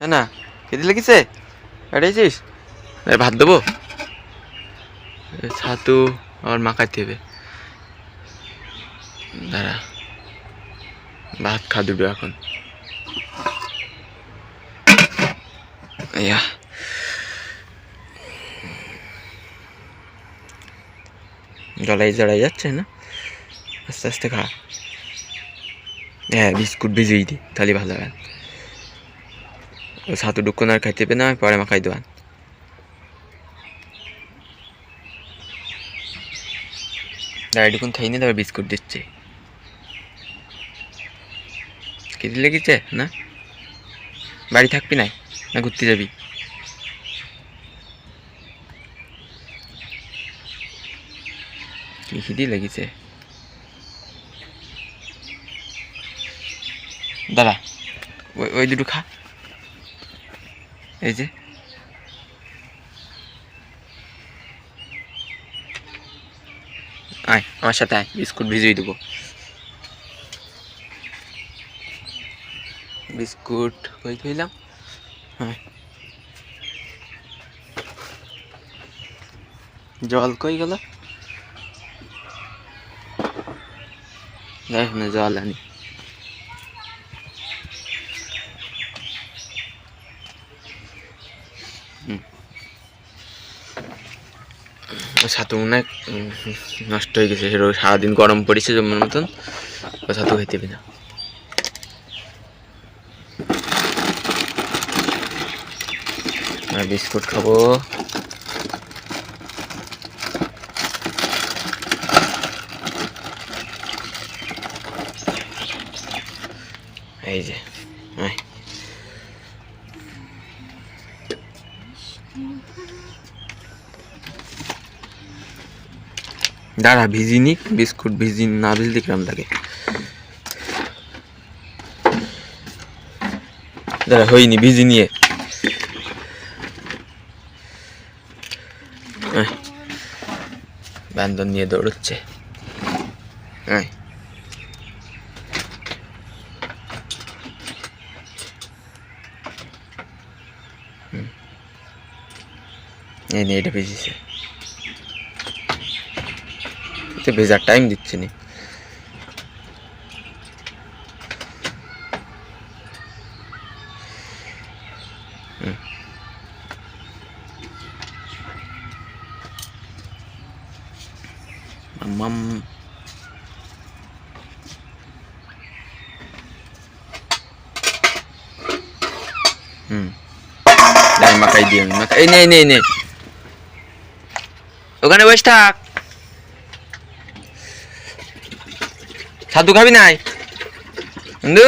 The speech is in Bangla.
হ্যাঁ না, খেতে লেগেছে? এটাইছিস ভাত দেবো? ছাতু আবার মাখাইতে হবে। দাঁড়া, ভাত খা দুটো এখন। ইয়া জলাই জড়াই যাচ্ছে, না? আস্তে আস্তে খা। হ্যাঁ বিস্কুট ভিজিয়ে দি, তাহলে ভালো হবে ছাতু ডুক্কন আর খাইতে পেয়ে না আমি পরে মাখাই দেওয়ান দাঁড়িয়ে ডুকুন খাই নি, তারপর বিস্কুট দিচ্ছে। কেটে লেগেছে, না? বাড়ি থাকবি নাই, না ঘুরতে যাবি? কি খিদি লেগেছে? দাদা ওই দুটো খা। এই যে। আয়, আমার সাথে আয়, বিস্কুট ভিজিয়ে দেবো। বিস্কুট কই থইলাম? জল কই গেল? জল আনি। ছাতু মনে হয় নষ্ট হয়ে গেছে, সেটা সারাদিন গরম পড়েছে জমের মতন ছাতু খেতে না। বিস্কুট খাব। এই যে, আয়। দাঁড়া ভিজিনি বিস্কুট ভিজি না ভিজলে কিরম লাগে দাঁড়া হয়নি ভিজি নিয়ে। বান্দর নিয়ে দৌড়চ্ছে আয়। এই নে এটা ভিজিছে এতে ভেজার টাইম দিচ্ছে নি। হুম। মাম হুম। দাঁড়া, মাখাই দিয়ে আমি মাখাই এই নে নে নে। ওখানে বসে থাক। ছাতু খাবি নাই? বন্ধু?